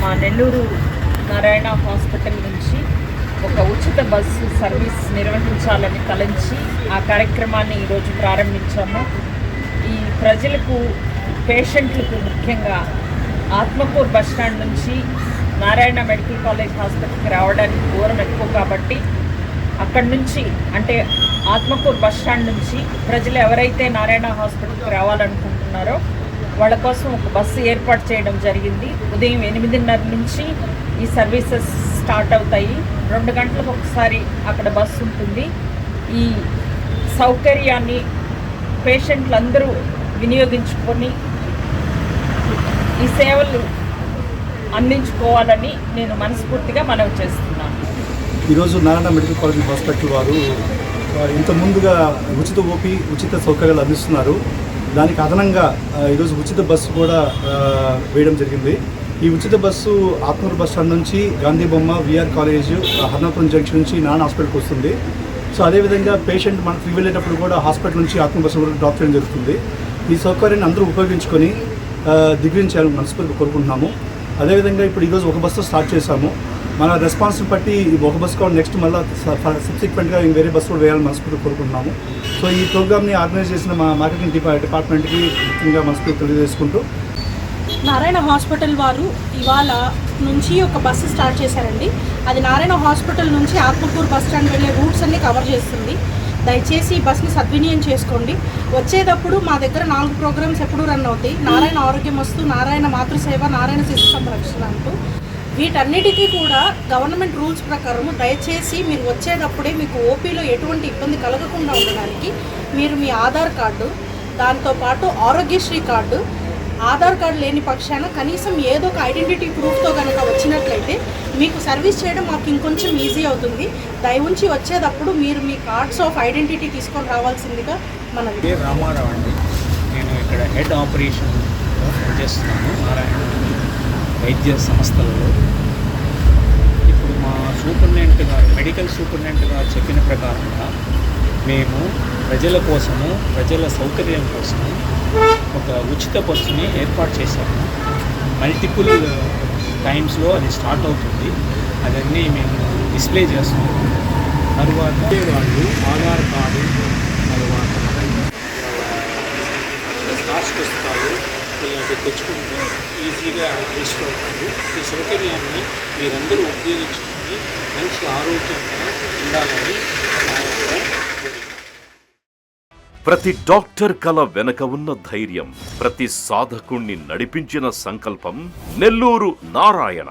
మా నెల్లూరు నారాయణ హాస్పిటల్ నుంచి ఒక ఉచిత బస్సు సర్వీస్ నిర్వహించాలని తలంచి ఆ కార్యక్రమాన్ని ఈరోజు ప్రారంభించాము. ఈ ప్రజలకు పేషెంట్లకు ముఖ్యంగా ఆత్మకూర్ బస్టాండ్ నుంచి నారాయణ మెడికల్ కాలేజ్ హాస్పిటల్కి రావడానికి దూరం ఎక్కువ కాబట్టి అక్కడి నుంచి అంటే ఆత్మకూర్ బస్ స్టాండ్ నుంచి ప్రజలు ఎవరైతే నారాయణ హాస్పిటల్కి రావాలనుకుంటున్నారో వాళ్ళ కోసం ఒక బస్సు ఏర్పాటు చేయడం జరిగింది. ఉదయం ఎనిమిదిన్నర నుంచి ఈ సర్వీసెస్ స్టార్ట్ అవుతాయి. రెండు గంటలకు ఒకసారి అక్కడ బస్సు ఉంటుంది. ఈ సౌకర్యాన్ని పేషెంట్లందరూ వినియోగించుకొని ఈ సేవలు అందించుకోవాలని నేను మనస్ఫూర్తిగా మనవి చేస్తున్నాను. ఈరోజు నారాయణ మెడికల్ కాలేజ్ హాస్పిటల్ వారు ఇంత ముందుగా ఉచిత ఓపీ ఉచిత సౌకర్యాలు అందిస్తున్నారు. దానికి అదనంగా ఈరోజు ఉచిత బస్సు కూడా వేయడం జరిగింది. ఈ ఉచిత బస్సు ఆత్మూరు బస్ స్టాండ్ నుంచి గాంధీ బొమ్మ విఆర్ కాలేజ్ హర్నాపురం జంక్షన్ నుంచి నారాయణ హాస్పిటల్కి వస్తుంది. సో అదేవిధంగా పేషెంట్ మనకు వెళ్ళేటప్పుడు కూడా హాస్పిటల్ నుంచి ఆత్మ బస్సు కూడా డ్రాప్ చేయడం జరుగుతుంది. ఈ సౌకర్యాన్ని అందరూ ఉపయోగించుకొని ఆ, దిగ్వించాలని మనస్ఫూర్తిగా కోరుకుంటున్నాము. అదేవిధంగా ఇప్పుడు ఈరోజు ఒక బస్సు స్టార్ట్ చేశాము. మన రెస్పాన్స్ బట్టి ఈ ఒక బస్సు కూడా నెక్స్ట్ మళ్ళీ సబ్సిక్వెంట్గా వేరే బస్సు కూడా వేయాలని మనస్ఫూర్తి కోరుకుంటున్నాము. సో ఈ ప్రోగ్రామ్ని ఆర్గనైజ్ చేసిన మా మార్కెటింగ్ డిపార్ట్మెంట్కి ముఖ్యంగా మనస్ఫూర్తి తెలియజేసుకుంటూ. నారాయణ హాస్పిటల్ వారు ఇవాళ నుంచి ఒక బస్సు స్టార్ట్ చేశారండి. అది నారాయణ హాస్పిటల్ నుంచి ఆత్మకూరు బస్ స్టాండ్ వెళ్ళే రూట్స్ అన్ని కవర్ చేస్తుంది. దయచేసి ఈ బస్ని సద్వినియోగం చేసుకోండి. వచ్చేటప్పుడు మా దగ్గర నాలుగు ప్రోగ్రామ్స్ ఎప్పుడు రన్ అవుతాయి. నారాయణ ఆరోగ్యం వస్తూ నారాయణ మాతృసేవ నారాయణ శిశు సంరక్షణ అంటూ. వీటన్నిటికీ కూడా గవర్నమెంట్ రూల్స్ ప్రకారం దయచేసి మీరు వచ్చేటప్పుడే మీకు ఓపీలో ఎటువంటి ఇబ్బంది కలగకుండా ఉండడానికి మీరు మీ ఆధార్ కార్డు దాంతోపాటు ఆరోగ్యశ్రీ కార్డు ఆధార్ కార్డు లేని పక్షాన కనీసం ఏదో ఒక ఐడెంటిటీ ప్రూఫ్తో కనుక వచ్చినట్లయితే మీకు సర్వీస్ చేయడం మాకు ఇంకొంచెం ఈజీ అవుతుంది. దయ ఉంచి వచ్చేటప్పుడు మీరు మీ కార్డ్స్ ఆఫ్ ఐడెంటిటీ తీసుకొని రావాల్సిందిగా మన రామారావు అండి. నేను ఇక్కడ హెడ్ ఆపరేషన్ చేస్తున్నాను. నారాయణ. వైద్య సంస్థలలో. ఇప్పుడు మా సూపరింటెండెంట్ గారు మెడికల్ సూపరింటెండెంట్ గారు చెప్పిన ప్రకారంగా మేము ప్రజల కోసము ప్రజల సౌకర్యం కోసము ఒక ఉచిత బస్సుని ఏర్పాటు చేశాము. మల్టిపుల్ టైమ్స్లో అది స్టార్ట్ అవుతుంది. అవన్నీ మేము డిస్ప్లే చేస్తున్నాము. తర్వాత వాళ్ళు ఆధార్ కార్డు తర్వాత స్టార్స్ పుస్తకాలు ఇలాంటివి తెచ్చుకుంటే ఈజీగా రిజిస్టర్ ఈ సౌకర్యాన్ని మీరందరూ ఉపయోగించుకొని మంచి ఆరోగ్యంగా ఉండాలని ప్రతి డాక్టర్ కల వెనక ఉన్న ధైర్యం ప్రతి సాధకుణ్ణి నడిపించిన సంకల్పం Nellore Narayana.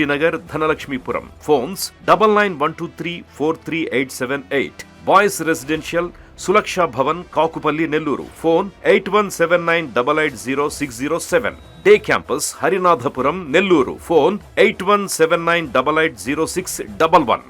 Nagar Dhanalakshmipuram. Phones double nine one two three four three eight seven eight. Boys residential Sulaksha Bhavan Kakupalli Nellore. Phone eight one seven nine double eight zero six zero seven. Day campus Harinathapuram Nellore. Phone eight one seven nine double eight zero six double one.